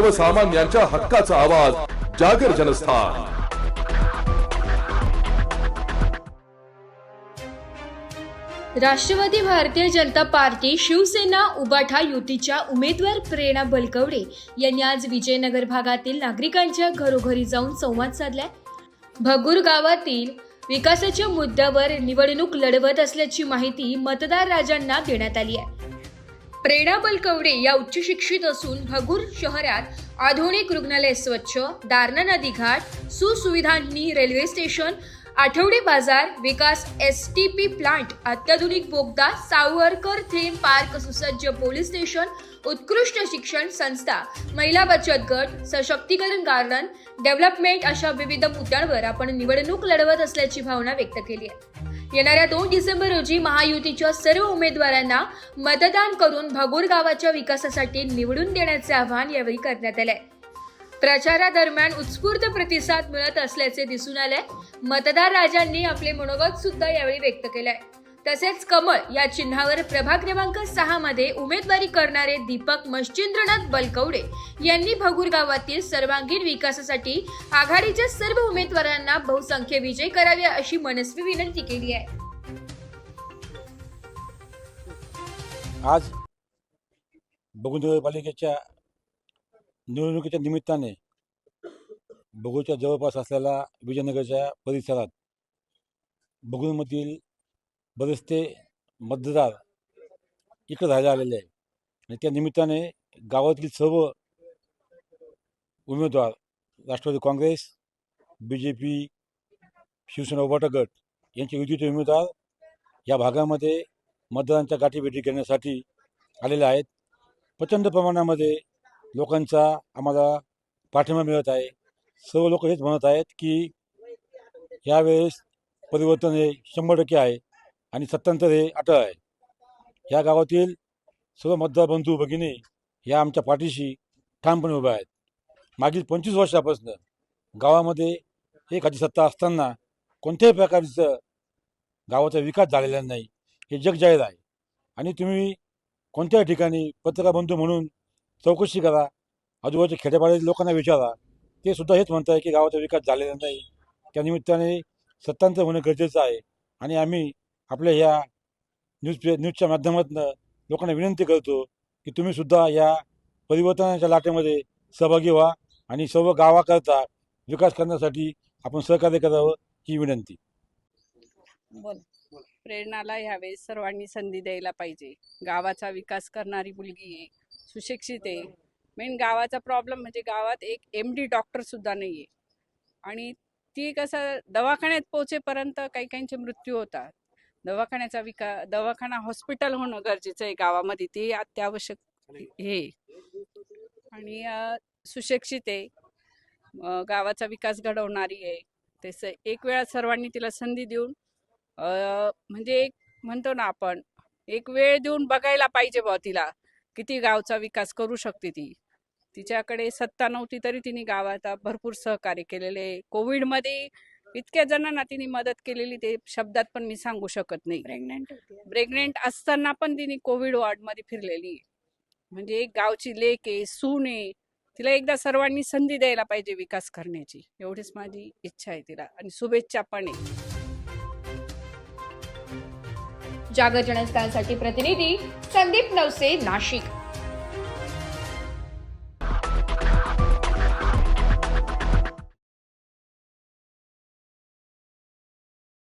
सर्वसामान्यांच्या हक्काचा आवाज जागर जनस्थान. राष्ट्रवादी भारतीय जनता पार्टी शिवसेना उबाठा युतीच्या उमेदवार प्रेरणा बलकवडे यांनी आज विजयनगर भागातील नागरिकांच्या घरोघरी जाऊन संवाद साधलाय. भगूर गावातील विकासाच्या मुद्द्यावर निवडणूक लढवत असल्याची माहिती मतदार राजांना देण्यात आली आहे. प्रेरणा बलकवडे या उच्च शिक्षित असून भगूर शहरात आधुनिक रुग्णालय स्वच्छ दारणा नदी घाट सुसुविधांनी रेल्वे स्टेशन आठवडे बाजार विकास एस टी पी प्लांट अत्याधुनिक बोगदा सावरकर थीम पार्क सुसज्ज पोलीस स्टेशन उत्कृष्ट शिक्षण संस्था महिला बचत गट सशक्तीकरण गार्डन डेव्हलपमेंट अशा विविध मुद्द्यांवर आपण निवडणूक लढवत असल्याची भावना व्यक्त केली आहे. येणाऱ्या दोन डिसेंबर रोजी महायुतीच्या सर्व उमेदवारांना मतदान करून भगूर गावाच्या विकासासाठी निवडून देण्याचे आवाहन यावेळी करण्यात आले प्रचारादरम्यान उत्स्फूर्त प्रतिसाद मिळत असल्याचे दिसून आले मतदार राजांनी आपले मनोगत सुद्धा यावेळी व्यक्त केलंय. तसेच कमळ या चिन्हावर प्रभाग क्रमांक सहा मध्ये उमेदवारी करणारे दीपक मश्चिंद्रनाथ बलकवडे यांनी भगूर गावातील सर्वांगीण विकासासाठी आघाडीच्या सर्व उमेदवारांना बहुसंख्य विजय करावे अशी मनस्वी विनंती केली आहे. आज पालिकेच्या निवडणुकीच्या निमित्ताने बगूच्या जवळपास असलेल्या विजयनगरच्या परिसरात बगूरमधील बरेचसे मतदार इकडे राहायला आलेले आहे आणि त्या निमित्ताने गावातील सर्व उमेदवार Rashtrawadi Congress B J P Shiv Sena उभाटा गट यांचे युतीचे उमेदवार या भागामध्ये मतदारांच्या गाठीभेटी करण्यासाठी आलेले आहेत. प्रचंड प्रमाणामध्ये लोकांचा आम्हाला पाठिंबा मिळत आहे. सर्व लोक हेच म्हणत आहेत की यावेळेस परिवर्तन हे शंभर टक्के आहे. आणि सत्तांतर हे अटळ आहे. या गावातील सर्व मतदार बंधू भगिनी या आमच्या पाठीशी ठामपणे उभ्या आहेत. मागील पंचवीस वर्षापासून गावामध्ये एक सत्ता असताना कोणत्याही प्रकारचं गावाचा विकास झालेला नाही. हे जगजाहीर आहे. आणि तुम्ही कोणत्याही ठिकाणी पत्रकार बंधू म्हणून चौकशी करा. आजूबाजूच्या खेड्यापाड्यातील लोकांना विचारा. ते सुद्धा हेच म्हणत आहे की गावाचा विकास झालेला नाही. त्यानिमित्ताने सत्तांतर होणं गरजेचं आहे. आणि आम्ही आपल्या ह्या न्यूज पे न्यूजच्या माध्यमातून लोकांना विनंती करतो की तुम्ही सुद्धा या परिवर्तनाच्या लाटेमध्ये सहभागी व्हा आणि सर्व गावाकरता विकास करण्यासाठी आपण सहकार्य करावं ही विनंती. बोल. प्रेरणाला ह्यावेळेस सर्वांनी संधी द्यायला पाहिजे. गावाचा विकास करणारी मुलगी आहे सुशिक्षित आहे. मेन गावाचा प्रॉब्लेम म्हणजे गावात एक एम डी डॉक्टर सुद्धा नाही आहे आणि ती कसं दवाखान्यात पोहोचेपर्यंत काही काहींचे मृत्यू होतात. दवाखान्याचा विका दवाखाना हॉस्पिटल होणं गरजेचं आहे गावामध्ये. ते अत्यावश्यक हे. आणि सुशिक्षित आहे. गावाचा विकास घडवणारी आहे. तसं एक वेळा सर्वांनी तिला संधी देऊन म्हणजे एक म्हणतो ना आपण एक वेळ देऊन बघायला पाहिजे बुवा तिला किती गावचा विकास करू शकते ती. तिच्याकडे सत्ता नव्हती तरी तिने गावात भरपूर सहकार्य केलेले कोविडमध्ये इतक्या जणांना तिने मदत केलेली ते शब्दात पण मी सांगू शकत नाही. प्रेग्नेंट प्रेग्नेंट असताना पण तिने कोविड वॉर्डमध्ये फिरलेली. आहे. म्हणजे एक गावची लेक आहे सून आहे. तिला एकदा सर्वांनी संधी द्यायला पाहिजे विकास करण्याची. एवढीच माझी इच्छा आहे तिला. आणि शुभेच्छा पण आहे. जागर जनस्थानसाठी प्रतिनिधी संदीप नवसे नाशिक.